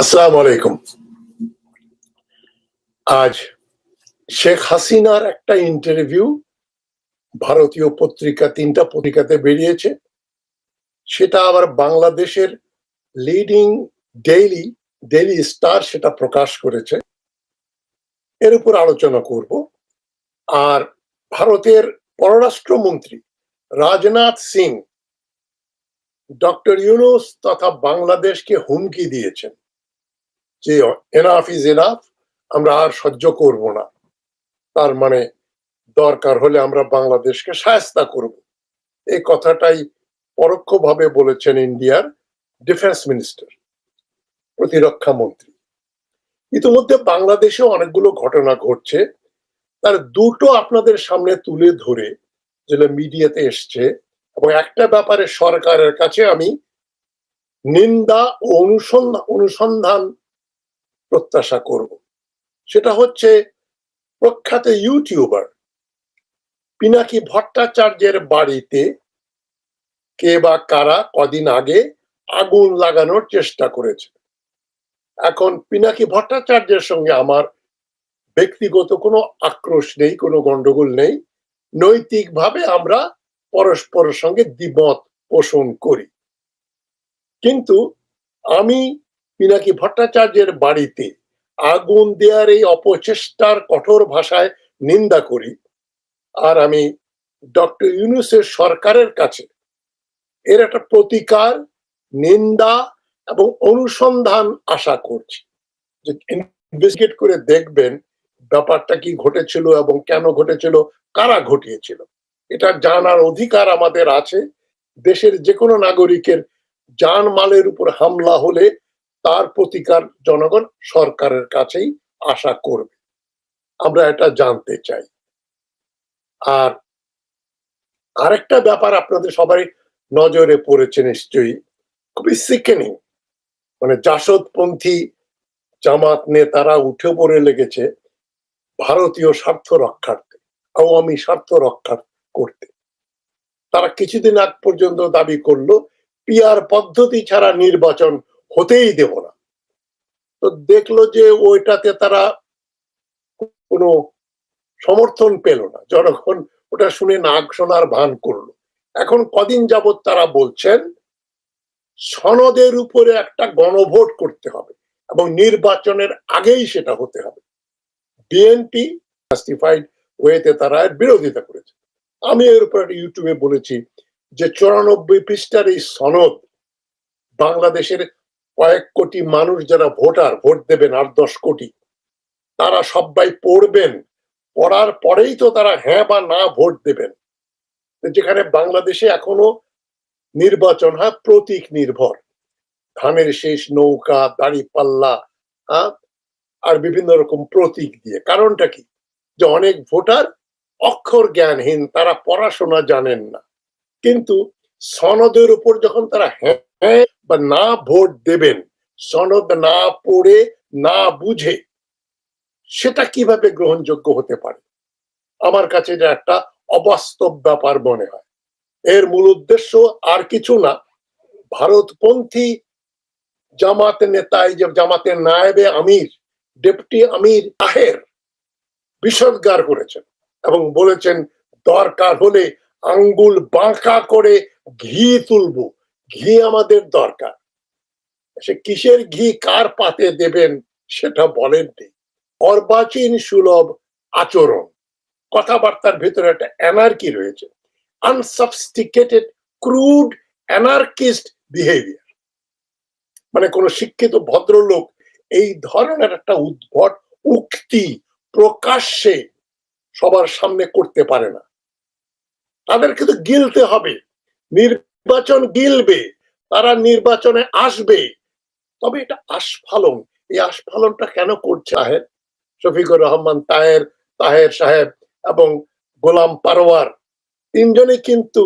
আসসালামু আলাইকুম। আজ শেখ হাসিনার একটা ইন্টারভিউ ভারতীয় পত্রিকা, তিনটা পত্রিকাতে বেরিয়েছে। সেটা আবার বাংলাদেশের লিডিং ডেইলি ডেইলি স্টার সেটা প্রকাশ করেছে। এর উপর আলোচনা করব। আর ভারতের পররাষ্ট্রমন্ত্রী রাজনাথ সিং, ডক্টর ইউনুস তথা বাংলাদেশকে হুমকি দিয়েছেন। যে এনাফ ইজ এনাফ আমরা আর সহ্য করব না। তার মানে দরকার হলে আমরা বাংলাদেশকে সায়স্তা করব। এই কথাটাই পরোক্ষভাবে বলেছেন ইন্ডিয়ার ডিফেন্স মিনিস্টার, প্রতিরক্ষা মন্ত্রী। ইতিমধ্যে বাংলাদেশে অনেকগুলো ঘটনা ঘটছে। তার দুটো আপনাদের সামনে তুলে ধরে যেটা মিডিয়াতে এসছে এবং একটা ব্যাপারে সরকারের কাছে আমি নিন্দা ও অনুসন্ধান অনুসন্ধান প্রত্যাশা করব। সেটা হচ্ছে প্রখ্যাত ইউটিউবার পিনাকি ভট্টাচার্যের বাড়িতে কে বা কারা কদিন আগে আগুন লাগানোর চেষ্টা করেছে। এখন পিনাকি ভট্টাচার্যের সঙ্গে আমার ব্যক্তিগত কোনো আক্রোশ নেই, কোনো গন্ডগোল নেই। নৈতিকভাবে আমরা পরস্পরের সঙ্গে দ্বিমত পোষণ করি। কিন্তু আমি পিনাকি ভট্টাচার্যের বাড়িতে আগুন দেওয়ার এই অপচেষ্টার কঠোর ভাষায় নিন্দা করি। আর আমি ডক্টর ইউনুসের সরকারের কাছে এর একটা প্রতিকার, নিন্দা এবং অনুসন্ধান আশা করছি যে ইনভেস্টিগেট করে দেখবেন ব্যাপারটা কি ঘটেছিল এবং কেন ঘটেছিল, কারা ঘটিয়েছিল। এটা জানার অধিকার আমাদের আছে। দেশের যে কোনো নাগরিকের জান মালের উপর হামলা হলে তার প্রতিকার জনগণ সরকারের কাছেই আশা করবে। আমরা এটা জানতে চাই। আর আরেকটা ব্যাপার আপনাদের সবাই নজরে পড়েছে নিশ্চয়ই, খুবই সিকেনিং মানে জাসদপন্থী জামাত নেতারা উঠে পড়ে লেগেছে ভারতীয় স্বার্থ রক্ষার্থে, আওয়ামী স্বার্থ রক্ষা করতে। তারা কিছুদিন আগ পর্যন্ত দাবি করল, পিয়ার পদ্ধতি ছাড়া নির্বাচন হতেই দেব না। তো দেখল যে ওইটাতে তারা কোনো সমর্থন পেল না। জনগণ ওটা শুনে নাক শোনার ভান করল। এখন কদিন যাবৎ তারা বলছেন, সনদের উপরে একটা গণভোট করতে হবে এবং নির্বাচনের আগেই সেটা হতে হবে। বিএনপি জাস্টিফাইড ওয়েতে তারা এর বিরোধিতা করেছে। আমি এর উপর ইউটিউবে বলেছি যে চুরানব্বই পৃষ্ঠার এই সনদ বাংলাদেশের কয়েক কোটি মানুষ যারা ভোটার, ভোট দেবেন আট দশ কোটি, তারা সবাই পড়বেন। পড়ার পরেই তো তারা হ্যাঁ বা না ভোট দেবেন। যেখানে বাংলাদেশে এখনও নির্বাচন হয় প্রতীক নির্ভর। ধানের শেষ নৌকা দাড়ি পাল্লা আর বিভিন্ন রকম প্রতীক দিয়ে। কারণটা কি? যে অনেক ভোটার অক্ষর জ্ঞানহীন, তারা পড়াশোনা জানেন না। কিন্তু সনদের উপর যখন তারা হ্যাঁ বা না ভোট দেবেন, সনদ না পড়ে, না বুঝে, সেটা কীভাবে গ্রহণযোগ্য হতে পারে? আমার কাছে এটা একটা অবাস্তব ব্যাপার মনে হয়। এর মূল উদ্দেশ্য আর কিছু না। ভারতপন্থী জামাত নেতাই যে জামাতের নায়েবে আমির, ডেপুটি আমির তাহের বিষদগার করেছেন এবং বলেছেন, দরকার হলে আঙ্গুল বাঁকা করে ঘি তুলব। ঘি আমাদের দরকার। সে কিসের ঘি, কার পাতে দেবেন সেটা বলেননি। অর্বাচীন সুলভ আচরণ। কথাবার্তার ভিতরে একটা অ্যানার্কি রয়েছে। আনসাবস্টিকেটেড ক্রুড অ্যানার্কিস্ট বিহেভিয়ার মানে কোন শিক্ষিত ভদ্রলোক এই ধরনের একটা উদ্ভট উক্তি প্রকাশ্যে সবার সামনে করতে পারে না। তাদের কিন্তু গিলতে হবে। নির্বাচন গিলবে, তারা নির্বাচনে আসবে। তবে এটা আস্ফালন। এই আস্ফালনটা কেন করছে আহের শফিকুর রহমান, তাহের তাহের সাহেব এবং গোলাম পারোয়ার তিনজনে কিন্তু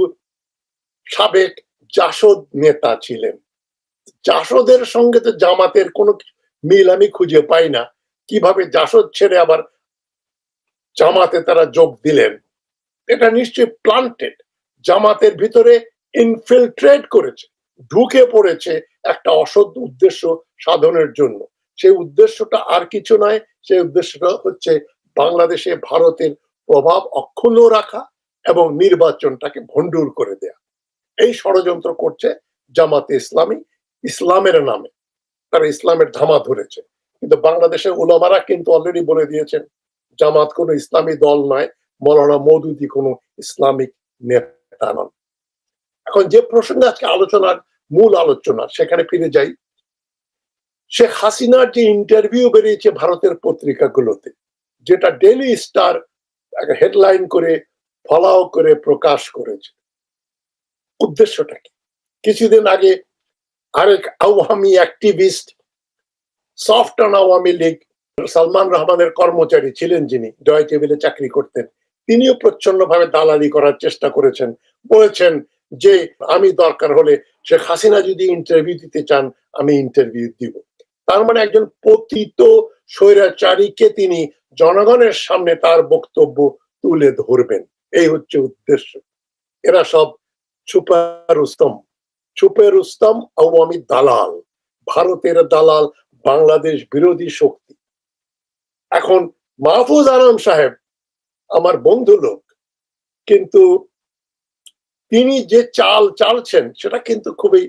সাবেক জাসদ নেতা ছিলেন। জাসদের সঙ্গে তো জামাতের কোনো মিল আমি খুঁজে পাই না। কীভাবে জাসদ ছেড়ে আবার জামাতে তারা যোগ দিলেন? এটা নিশ্চয়ই প্লান্টেড জামাতের ভিতরে ইনফিল্ট্রেট করেছে, ঢুকে পড়েছে একটা অসৎ উদ্দেশ্য সাধনের জন্য। সেই উদ্দেশ্যটা আর কিছু নয় সেই উদ্দেশ্যটা হচ্ছে বাংলাদেশে ভারতের প্রভাব অক্ষুণ্ণ রাখা এবং নির্বাচনটাকে ভণ্ডুর করে দেয়া। এই ষড়যন্ত্র করছে জামাতে ইসলামী, ইসলামের নামে। তারা ইসলামের ধামা ধরেছে। কিন্তু বাংলাদেশের ওলামারা কিন্তু অলরেডি বলে দিয়েছেন, জামাত কোনো ইসলামী দল নয়, মৌলানা মৌদুদি কোনো ইসলামিক নেতা নন। এখন যে প্রসঙ্গে আজকে আলোচনার মূল আলোচনা, সেখানে ফিরে যাই। শেখ হাসিনার যে ইন্টারভিউ বেরিয়েছে ভারতের পত্রিকাগুলোতে, যেটা ডেলি স্টার হেডলাইন করে, ফলাও করে প্রকাশ করেছে। উদ্দেশ্যটা কি? কিছুদিন আগে আরেক Awami activist soft on Awami League, Salman রহমানের কর্মচারী ছিলেন যিনি জয় টেবিলে চাকরি করতেন, তিনিও প্রচ্ছন্ন ভাবে দালালি করার চেষ্টা করেছেন, বলেছেন যে আমি দরকার হলে শেখ হাসিনা যদি ইন্টারভিউ দিতে চান, আমি ইন্টারভিউ দিব। তার মানে একজন পতিত স্বৈরাচারীকে তিনি জনগণের সামনে তার বক্তব্য তুলে ধরবেন। এই হচ্ছে উদ্দেশ্য। এরা সব ছুপার উস্তম ছুপের উস্তম আওয়ামী দালাল। ভারতের দালাল, বাংলাদেশ বিরোধী শক্তি। এখন মাহফুজ আলম সাহেব, আমার বন্ধু লোক, কিন্তু তিনি যে চাল চালছেন, সেটা কিন্তু খুবই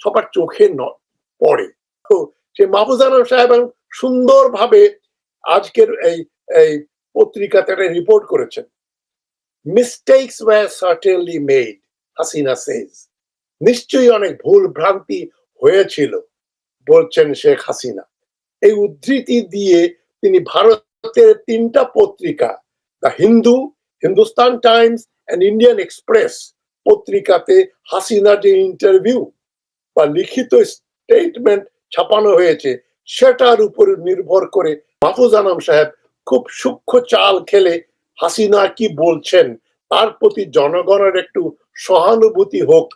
সবার চোখে পড়ে। তো সে মাহফুজ আলম সাহেব সুন্দরভাবে আজকের এই এই পত্রিকাতে রিপোর্ট করেছেন। Mistakes were certainly made Hasina says নিশ্চয়ই অনেক ভুল ভ্রান্তি হয়েছিল, বলছেন শেখ হাসিনা। এই উদ্ধৃতি দিয়ে তিনি ভারতের তিনটা পত্রিকা the Hindu Hindustan Times and Indian Express পত্রিকাতে হাসিনার যে ইন্টারভিউ বা লিখিত স্টেটমেন্ট ছাপানো হয়েছে, সেটার উপর নির্ভর করে মাহফুজ আনাম সাহেব খুব সূক্ষ্ম চাল খেলে হাসিনা কি বলছেন, তার প্রতি জনগণের একটু সহানুভূতি হোক।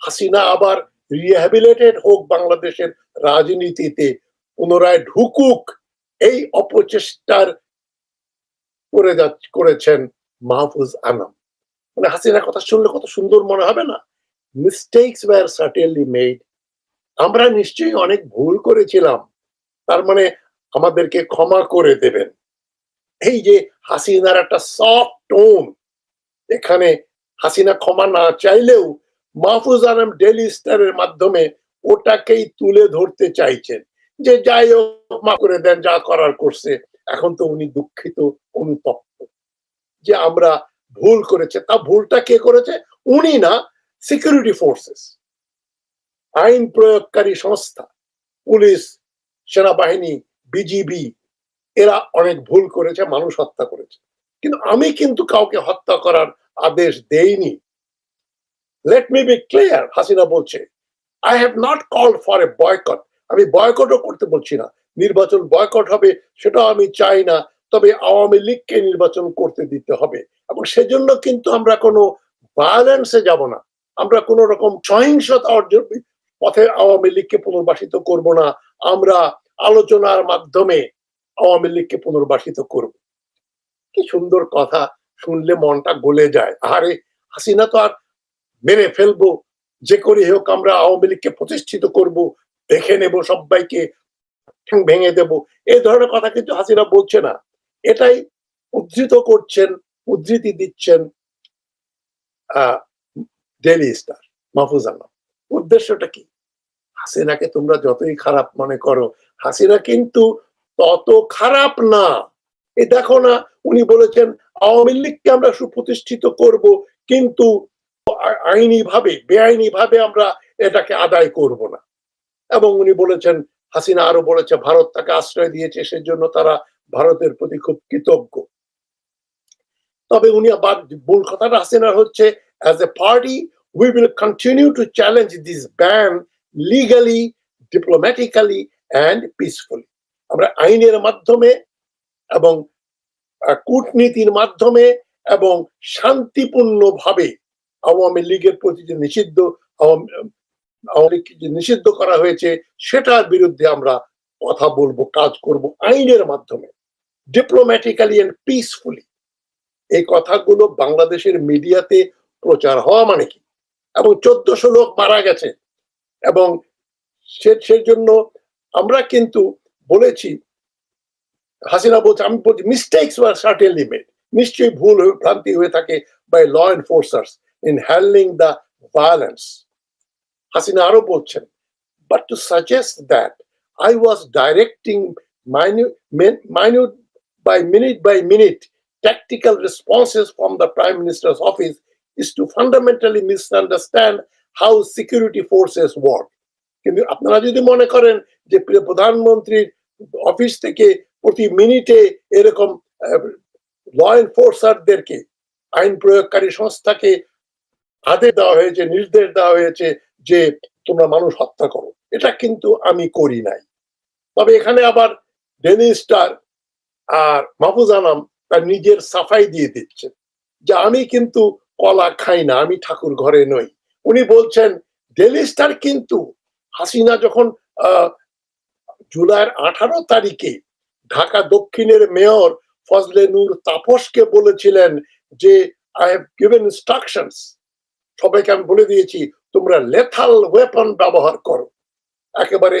হাসিনা আবার রিহ্যাবিলেটেড হোক বাংলাদেশের রাজনীতিতে, পুনরায় ঢুকুক, এই অপচেষ্টার করে করেছেন মাহফুজ আনাম। মানে হাসিনার কথা শুনলে কত সুন্দর মনে হবে না? মিস্টেকস ওয়ার সার্টেনলি মেড আমরা নিশ্চয়ই অনেক ভুল করেছিলাম। তার মানে আমাদেরকে ক্ষমা করে দেবেন। এই যে হাসিনার একটা সফট টোন এখানে হাসিনা ক্ষমা না চাইলেও মাহফুজ আলম ডেলি স্টারের মাধ্যমে ওটাকেই তুলে ধরতে চাইছেন। যে যাই হোক মা করে দেন, যা করার করছে। এখন তো উনি দুঃখিত, অনুতপ্ত। যে আমরা ভুল করেছে, তা ভুলটা কে করেছে? উনি না সিকিউরিটি ফোর্সেস আইন প্রয়োগকারী সংস্থা, পুলিশ, সেনাবাহিনী বিজিবি এরা অনেক ভুল করেছে, মানুষ হত্যা করেছে। কিন্তু আমি কিন্তু কাউকে হত্যা করার আদেশ দেইনি। Let me be clear Hasina বলছে I have not call for a boycott আমি বয়কটও করতে বলছি না। নির্বাচন বয়কট হবে, সেটাও আমি চাই না। তবে আওয়ামী লীগকে নির্বাচন করতে দিতে হবে। এবং সেজন্য কিন্তু আমরা কোনো ভায়োলেন্সে যাব না। আমরা কোন রকম সহিংসতা অর্জন পথে আওয়ামী লীগকে পুনর্বাসিত করব না। আমরা আলোচনার মাধ্যমে আওয়ামী লীগকে পুনর্বাসিত করব। কি সুন্দর কথা শুনলে মনটা গলে যায়। আরে হাসিনা তো আর মেরে ফেলব, যে করি হোক আমরা আওয়ামী লীগকে প্রতিষ্ঠিত করব, দেখে নেব, সবাইকে ভেঙে দেব। এই ধরনের কথা কিন্তু হাসিনা বলছে না। এটাই উদ্ধৃত করছেন উদ্ধৃতি দিচ্ছেন ডেলি স্টার মাহফুজ আলম। উদ্দেশ্যটা কি? হাসিনাকে তোমরা যতই খারাপ মনে করো, হাসিনা কিন্তু তত খারাপ না। এ দেখো না, উনি বলেছেন, আওয়ামী লীগকে আমরা সুপ্রতিষ্ঠিত করব, কিন্তু আইনি ভাবে বেআইনি ভাবে আমরা এটাকে আদায় করব না। এবং উনি বলেছেন, হাসিনা আরও বলেছে, ভারত তাকে আশ্রয় দিয়েছে, সেজন্য তারা ভারতের প্রতি খুব কৃতজ্ঞ। তবে উনি আবার মূল কথাটা হাসিনার হচ্ছে as a party we will continue to challenge this ban legally diplomatically and peacefully আমরা আইনের মাধ্যমে এবং কূটনীতির মাধ্যমে এবং শান্তিপূর্ণভাবে আওয়ামী লীগের প্রতি যে নিষিদ্ধ, আওয়ামী যে নিষিদ্ধ করা হয়েছে, সেটার বিরুদ্ধে আমরা কথা বলব, কাজ করব আইনের মাধ্যমে ডিপ্লোম্যাটিক্যালি অ্যান্ড পিসফুলি এই কথাগুলো বাংলাদেশের মিডিয়াতে প্রচার হওয়া মানে কি? এবং চোদ্দশো লোক মারা গেছে। এবং সেজন্য আমরা কিন্তু বলেছি, হাসিনা বলছে, আমি বলছি মিস্টেক্স ওয়ার সার্টেনলি মেড নিশ্চয়ই ভুল হয়ে, ভ্রান্তি হয়ে থাকে by law enforcers in handling the violence Hasina আরও বলছেন but to suggest that I was directing minute by minute by minute tactical responses from the Prime Minister's office is to fundamentally misunderstand how security forces work. কিন্তু আপনারা যদি মনে করেন যে প্রধানমন্ত্রীর office থেকে প্রতি মিনিটে এরকম ল এনফোর্সারদেরকে আইন প্রয়োগকারী সংস্থাকে আদেশ দেওয়া হয়েছে, নির্দেশ দেওয়া হয়েছে যে তোমরা মানুষ হত্যা করো এটা কিন্তু আমি করি নাই তবে এখানে আবার ডেনি স্টার আর মাহফুজ আনাম তার নিজের সাফাই দিয়ে দিচ্ছেন। যে আমি কিন্তু কলা খাই না, আমি ঠাকুর ঘরে নই। উনি বলছেন ডেলি স্টার কিন্তু হাসিনা যখন জুলাইয়ের আঠারো তারিখে ঢাকা দক্ষিণের মেয়র ফজলে নূর তাপসকে বলেছিলেন যে আই হ্যাভ গিভেন ইনস্ট্রাকশনস সবাইকে আমি বলে দিয়েছি, তোমরা লেথাল ওয়েপন ব্যবহার করো। একেবারে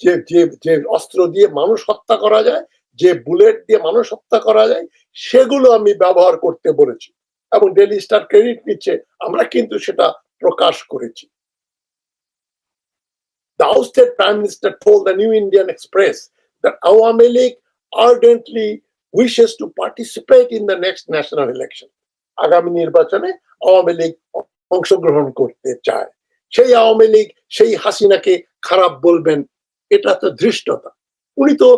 যে যে যে অস্ত্র দিয়ে মানুষ হত্যা করা যায় যে বুলেট দিয়ে মানুষ হত্যা করা যায়, সেগুলো আমি ব্যবহার করতে বলেছি এবং ডেলি স্টার ক্রেডিট নিচ্ছে, আমরা কিন্তু সেটা প্রকাশ করেছি। The ousted Prime Minister told the New Indian Express that Awami League ardently wishes to participate in the next national election. আগামী নির্বাচনে আওয়ামী লীগ অংশগ্রহণ করতে চায়। সেই আওয়ামী লীগ সেই হাসিনাকে খারাপ বলবেন, এটা তো ধৃষ্টতা। উনি তো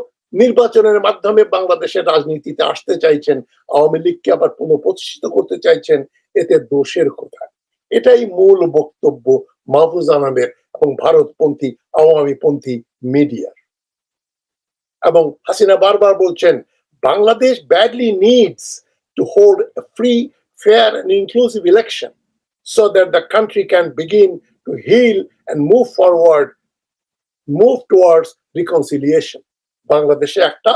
নির্বাচনের মাধ্যমে বাংলাদেশের রাজনীতিতে আসতে চাইছেন, আওয়ামী লীগকে আবার পুনঃপ্রতিষ্ঠিত করতে চাইছেন, এতে দোষের কোথায়? এটাই মূল বক্তব্য মাহফুজ আনামের এবং ভারতপন্থী, আওয়ামীপন্থী মিডিয়ার। এবং হাসিনা বারবার বলছেন, Bangladesh badly needs to hold free fair and inclusive election so that the country can begin to heal and move forward move towards reconciliation. বাংলাদেশে একটা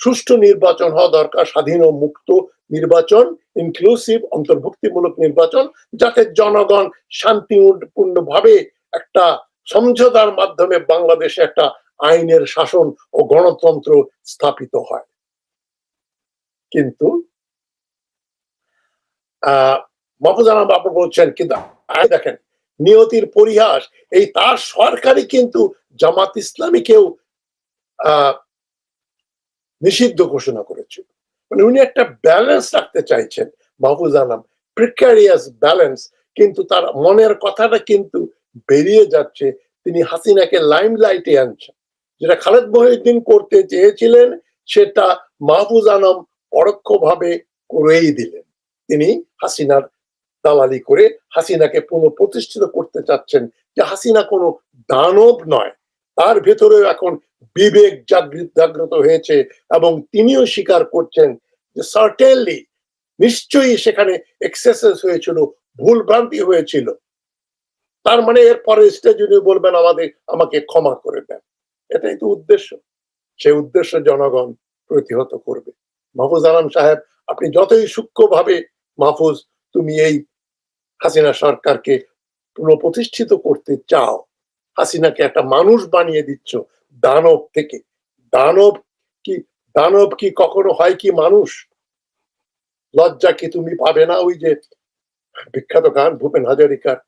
সুষ্ঠু নির্বাচন হওয়া দরকার, স্বাধীন ও মুক্ত নির্বাচন ইনক্লুসিভ অন্তর্ভুক্তিমূলক নির্বাচন, যাতে জনগণ শান্তিপূর্ণ ভাবে একটা সমঝোতার মাধ্যমে বাংলাদেশে একটা আইনের শাসন ও গণতন্ত্র স্থাপিত হয়। কিন্তু, আহ বাবু বলছেন, কিন্তু দেখেন, নিয়তির পরিহাস, এই তার সরকারই কিন্তু জামাত ইসলামীকেও নিষিদ্ধ ঘোষণা করেছে মানে উনি একটা ব্যালেন্স রাখতে চাইছেন, মাহফুজ আনাম প্রিকারিয়াস ব্যালেন্স কিন্তু তার মনের কথাটা কিন্তু বেরিয়ে যাচ্ছে। তিনি হাসিনাকে লাইম লাইটে আনছেন। যেটা খালেদ মহিউদ্দিন করতে চেয়েছিলেন, সেটা মাহফুজ আনাম পরোক্ষভাবে করেই দিলেন। তিনি হাসিনার দালালি করে হাসিনাকে পুনঃপ্রতিষ্ঠিত করতে চাচ্ছেন। যে হাসিনা কোনো দানব নয় তার ভেতরেও এখন বিবেক জাগৃত জাগ্রত হয়েছে এবং তিনিও স্বীকার করছেন যে সার্টেনলি নিশ্চয়ই সেখানে এক্সেসেস হয়েছিল ভুল ভ্রান্তি হয়েছিল। তার মানে এর পরে স্টেজ উনি বলবেন আমাদের, আমাকে ক্ষমা করে দেন। এটাই তো উদ্দেশ্য। সেই উদ্দেশ্য জনগণ প্রতিহত করবে। মাহফুজ আলম সাহেব, আপনি যতই সূক্ষ্মভাবে মাহফুজ, তুমি এই হাসিনা সরকারকে পুনঃপ্রতিষ্ঠিত করতে চাও হাসিনাকে একটা মানুষ বানিয়ে দিচ্ছ, দানব থেকে। দানব কি দানব কি কখনো হয় কি মানুষ? লজ্জা কি তুমি পাবে না ওই যে বিখ্যাত গান, ভূপেন হাজারিকার?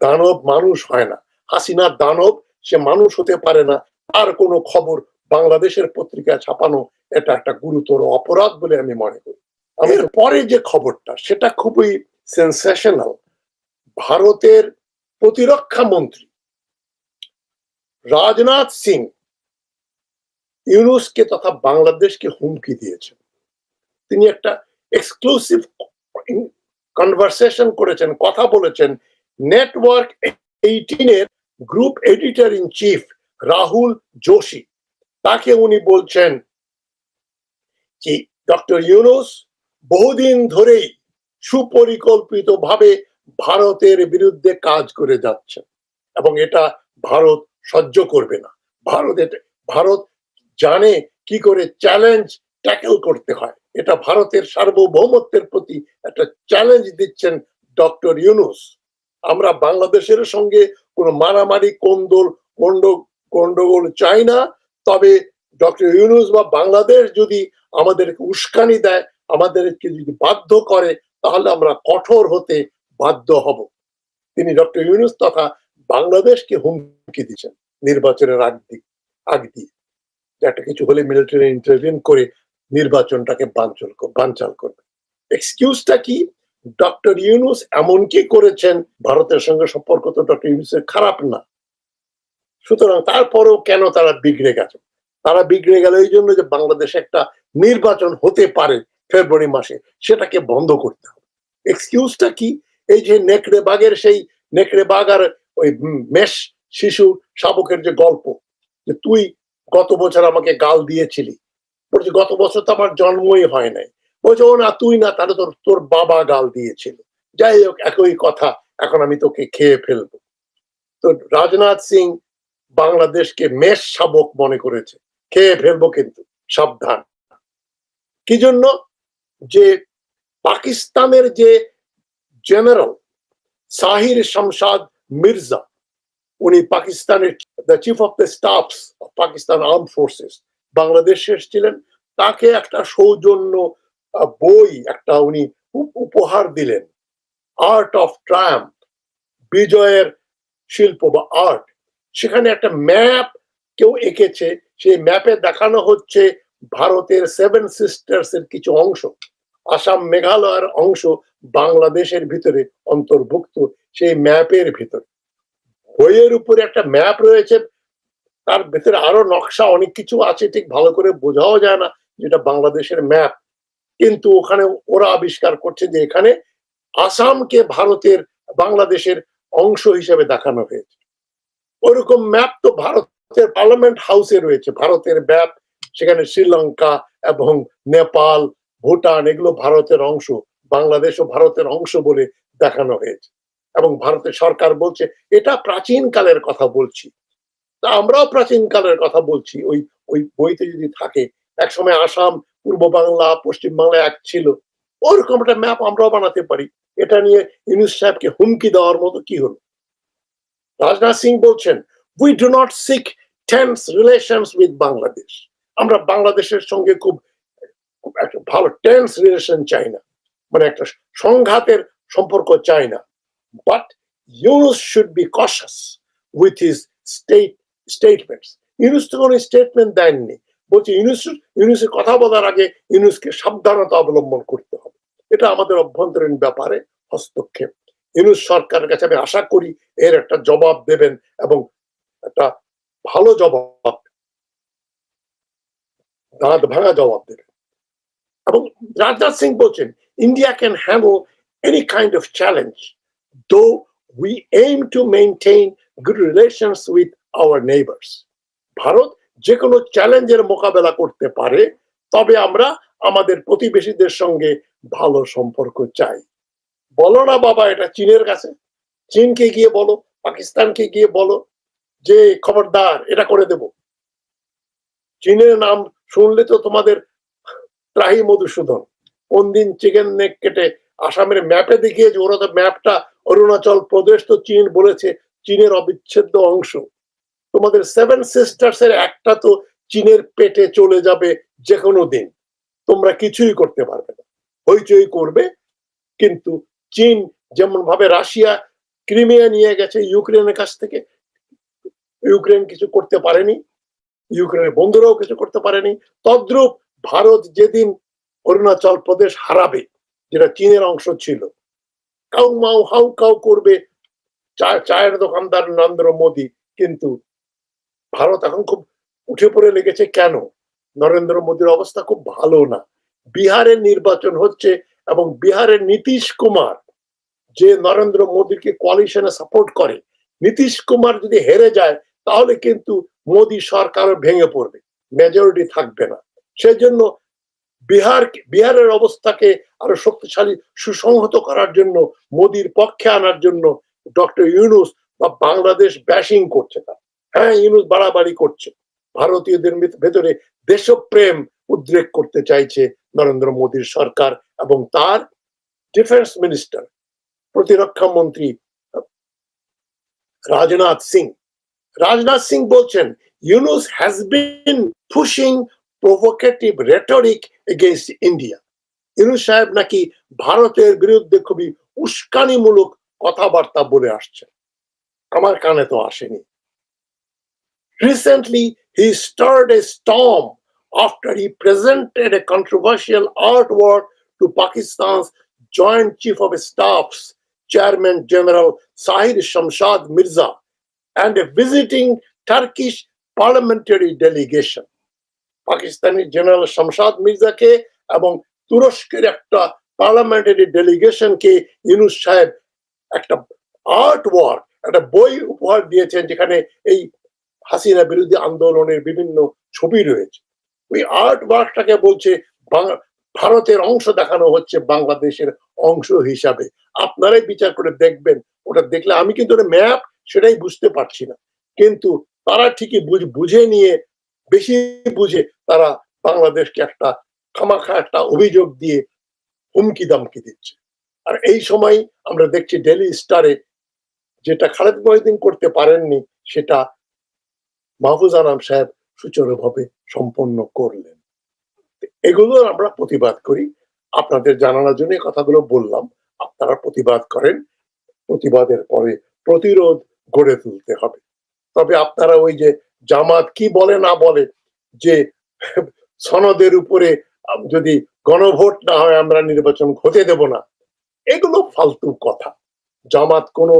দানব মানুষ হয় না। হাসিনা দানব, সে মানুষ হতে পারে না। আর কোনো খবর বাংলাদেশের পত্রিকায় ছাপানো, এটা একটা গুরুতর অপরাধ বলে আমি মনে করি। আমি পরে যে খবরটা, সেটা খুবই সেন্সেশনাল ভারতের প্রতিরক্ষা মন্ত্রী রাজনাথ সিং ইউনুসকে তথা বাংলাদেশকে হুমকি দিয়েছেন। তিনি একটা এক্সক্লুসিভ কনভারসেশন করেছেন, কথা বলেছেন। Network এইটিনের group editor in chief Rahul Joshi, তাকে উনি বলছেন যে ডক্টর ইউনুস, বহুদিন ধরেই সুপরিকল্পিতভাবে ভারতের বিরুদ্ধে কাজ করে যাচ্ছে এবং এটা ভারত সহ্য করবে না। ভারত ভারত জানে কি করে চ্যালেঞ্জ ট্যাকেল করতে হয়। এটা ভারতের সার্বভৌমত্বের প্রতি একটা চ্যালেঞ্জ দিচ্ছেন ডক্টর ইউনুস। আমরা বাংলাদেশের সঙ্গে কোনো মারামারি, কোন্দল, গন্ড, গন্ডগোল চাই না। তবে ডক্টর ইউনুস বা বাংলাদেশ যদি আমাদেরকে উস্কানি দেয়, আমাদেরকে যদি বাধ্য করে, তাহলে আমরা কঠোর হতে বাধ্য হব। তিনি ডক্টর ইউনুস তথা বাংলাদেশকে হুমকি দিচ্ছেন নির্বাচনের আগ দিক আগ দিয়ে। একটা কিছু হলে মিলিটারি ইন্টারভিউ করে নির্বাচনটাকে বাঞ্চল বানচাল করবে। এক্সকিউজটা কি? ডক্টর ইউনুস এমন কি করেছেন, ভারতের সঙ্গে সম্পর্ক তো ডক্টর ইউনুসের খারাপ না। সুতরাং তারপরেও কেন তারা বিগড়ে গেছে? তারা বিগড়ে গেল এই জন্য যে বাংলাদেশে একটা নির্বাচন হতে পারে ফেব্রুয়ারি মাসে, সেটাকে বন্ধ করতে হবে। এক্সকিউজটা কি? এই যে নেকড়ে বাঘের সেই নেকড়ে বাঘ আর ওই মেষ শিশু শাবকের যে গল্প, যে তুই গত বছর আমাকে গাল দিয়েছিলি। বলছি, গত বছর তো আমার জন্মই হয় নাই। বলছে, ও না, তুই না, তাহলে তোর তোর বাবা গাল দিয়েছিল। যাই হোক, একই কথা, এখন আমি তোকে খেয়ে ফেলব। তো রাজনাথ সিং বাংলাদেশকে মেষ শাবক মনে করেছে। খেয়ে ফেলব কিন্তু, সাবধান। কি জন্য? যে পাকিস্তানের যে জেনারেল সাহির শামশাদ মির্জা উনি পাকিস্তানের the chief of the staffs of Pakistan arm forces বাংলাদেশে এসেছিলেন। তাকে একটা সৌজন্য বই, একটা উনি উপহার দিলেন। আর্ট অফ ট্রাম্প বিজয়ের শিল্প বা আর্ট সেখানে একটা ম্যাপ কেউ এঁকেছে। সেই ম্যাপে দেখানো হচ্ছে ভারতের সেভেন সিস্টার্স এর কিছু অংশ। আসাম মেঘালয়ের অংশ বাংলাদেশের ভিতরে অন্তর্ভুক্ত। সেই ম্যাপের ভিতরে। বইয়ের উপরে একটা ম্যাপ রয়েছে, তার ভেতরে আরও নকশা অনেক কিছু আছে, ঠিক ভালো করে বোঝাও যায় না যেটা বাংলাদেশের ম্যাপ। কিন্তু ওখানে ওরা আবিষ্কার করছে যে এখানে আসামকে ভারতের, বাংলাদেশের অংশ হিসেবে দেখানো হয়েছে। ওরকম ম্যাপ তো ভারতের পার্লামেন্ট হাউসে রয়েছে। ভারতের ম্যাপ, সেখানে শ্রীলঙ্কা এবং নেপাল, ভুটান, এগুলো ভারতের অংশ বাংলাদেশ ও ভারতের অংশ বলে দেখানো হয়েছে। এবং ভারতের সরকার বলছে, এটা প্রাচীন কালের কথা বলছি। তা আমরাও প্রাচীন কালের কথা বলছি। ওই ওই বইতে যদি থাকে, একসময় আসাম, পূর্ব বাংলা, পশ্চিম বাংলা এক ছিল। ওরকম একটা ম্যাপ আমরাও বানাতে পারি। এটা নিয়ে ইউনুস সাহেবকে হুমকি দেওয়ার মতো কি হলো? রাজনাথ সিং বলছেন we do not seek tense relations with Bangladesh আমরা বাংলাদেশের সঙ্গে খুব একটা ভালো টেন্স রিলেশন চাই না। মানে একটা সংঘাতের সম্পর্ক চাই না। But Yunus should be cautious with his state statements Yunus তো কোনো স্টেটমেন্ট দেননি। বলছে, ইউনুস, ইউনুসের কথা বলার আগে ইউনুসকে সাবধানতা অবলম্বন করতে হবে। এটা আমাদের অভ্যন্তরীণ ব্যাপারে হস্তক্ষেপ। ইউনুস সরকারের কাছে আমি আশা করি এর একটা জবাব দেবেন এবং একটা ভালো জবাব, দাঁত ভাঙা জবাব দেবেন। এবং রাজনাথ সিং বলছেন, India can handle any kind of challenge though we aim to maintain good relations with our neighbours Bharat যে কোনো চ্যালেঞ্জের মোকাবেলা করতে পারে, তবে আমরা আমাদের প্রতিবেশীদের সঙ্গে ভালো সম্পর্ক চাই। বলো না বাবা, এটা চীনের কাছে? চীনকে গিয়ে বলো, পাকিস্তানকে গিয়ে বলো, যে খবরদার, এটা করে দেব। চীনের নাম শুনলে তো তোমাদের ত্রাহি মধুসূদন। কোন দিন চিকেন নেক কেটে আসামের ম্যাপে দেখিয়েছে ওরা তো ম্যাপটা অরুণাচল প্রদেশ তো চীন বলেছে, চীনের অবিচ্ছেদ্য অংশ। তোমাদের সেভেন সিস্টার্স এর একটা তো চীনের পেটে চলে যাবে যে কোনো দিন। তোমরা কিছুই করতে পারবে না। হইচই করবে, কিন্তু চীন যেমন ভাবে রাশিয়া, ক্রিমিয়া নিয়ে গেছে ইউক্রেনের কাছ থেকে, ইউক্রেন কিছু করতে পারেনি, ইউক্রেনের বন্ধুরাও কিছু করতে পারেনি, তদ্রূপ ভারত যেদিন অরুণাচল প্রদেশ হারাবে যেটা চীনের অংশ ছিল। কাউ মাউ হাউ কাউ করবে চায়ের দোকানদার নরেন্দ্র মোদী, কিন্তু ভারত এখন খুব উঠে পড়ে লেগেছে কেন? নরেন্দ্র মোদীর অবস্থা খুব ভালো না। বিহারের নির্বাচন হচ্ছে এবং বিহারের নীতিশ কুমার, যে নরেন্দ্র মোদীকে কোয়ালিশনে সাপোর্ট করে, নীতিশ কুমার যদি হেরে যায়, তাহলে কিন্তু মোদী সরকার ভেঙে পড়বে। মেজরিটি থাকবে না। সেজন্য বিহার বিহারের অবস্থাকে আরও শক্তিশালী সুসংহত করার জন্য, মোদির পক্ষে আনার জন্য ডক্টর ইউনুস বা বাংলাদেশ ব্যাশিং করছে না হ্যাঁ ইউনুস বাড়াবাড়ি করছে। ভারতীয়দের ভেতরে দেশপ্রেম উদ্রেক করতে চাইছে নরেন্দ্র মোদীর সরকার এবং তার ডিফেন্স মিনিস্টার প্রতিরক্ষা মন্ত্রী, রাজনাথ সিং। রাজনাথ সিং বলছেন, Yunus has been pushing provocative rhetoric against India. Yunus সাহেব নাকি ভারতের বিরুদ্ধে খুবই উস্কানিমূলক কথাবার্তা বলে আসছেন আমার কানে তো আসেনি Recently, he stirred a storm after he presented a controversial artwork to Pakistan's Joint Chief of Staff's Chairman General Sahir Shamshad Mirza and a visiting Turkish parliamentary delegation. Pakistani general Shamshad মির্জাকে এবং তুরস্কের একটা parliamentary ডেলিগেশনকে Yunus সাহেব একটা art work একটা বই উপহার দিয়েছেন যেখানে এই হাসিনা বিরোধী আন্দোলনের বিভিন্ন ছবি রয়েছে। ওই আর্ট ওয়ার্কটাকে বলছে ভারতের অংশ দেখানো হচ্ছে বাংলাদেশের অংশ হিসাবে। আপনারাই বিচার করে দেখবেন, ওটা দেখলে আমি কিন্তু ম্যাপ সেটাই বুঝতে পারছি না। কিন্তু তারা ঠিকই বুঝে নিয়ে বেশি বুঝে তারা বাংলাদেশকে একটা খামাখা একটা অভিযোগ দিয়ে হুমকি দামকি দিচ্ছে। আর এই সময় আমরা দেখছি ডেলি স্টারে যেটা খালেদ মহিদিন করতে পারেননি, সেটা মাহফুজ আনাম সাহেব সুচারুভাবে সম্পন্ন করলেন। এগুলো আমরা প্রতিবাদ করি। আপনাদের জানানোর জন্য কথাগুলো বললাম। আপনারা প্রতিবাদ করেন। প্রতিবাদের পরে প্রতিরোধ গড়ে তুলতে হবে। তবে আপনারা ওই যে জামাত কি বলে না বলে, যে সনদের উপরে যদি গণভোট না হয় আমরা নির্বাচন হতে দেব না। এগুলো ফালতু কথা। জামাত কোনো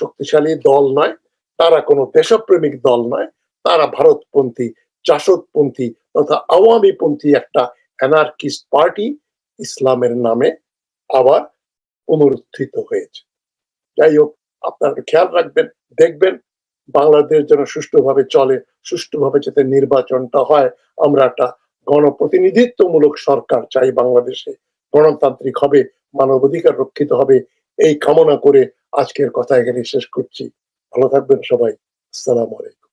শক্তিশালী দল নয়, তারা কোনো দেশপ্রেমিক দল নয়, তারা ভারতপন্থী, জাসদপন্থী তথা আওয়ামী পন্থী একটা অ্যানার্কিস্ট পার্টি ইসলামের নামে আবার পুনরুত্থিত হয়েছে। যাই হোক, আপনারা খেয়াল রাখবেন, দেখবেন বাংলাদেশ যেন সুষ্ঠুভাবে চলে, সুষ্ঠুভাবে যাতে নির্বাচনটা হয়, আমরা একটা গণপ্রতিনিধিত্বমূলক সরকার চাই বাংলাদেশে। গণতান্ত্রিক হবে, মানবাধিকার রক্ষিত হবে, এই কামনা করে আজকের কথা এখানে শেষ করছি। ভালো থাকবেন সবাই। সালাম আলাইকুম।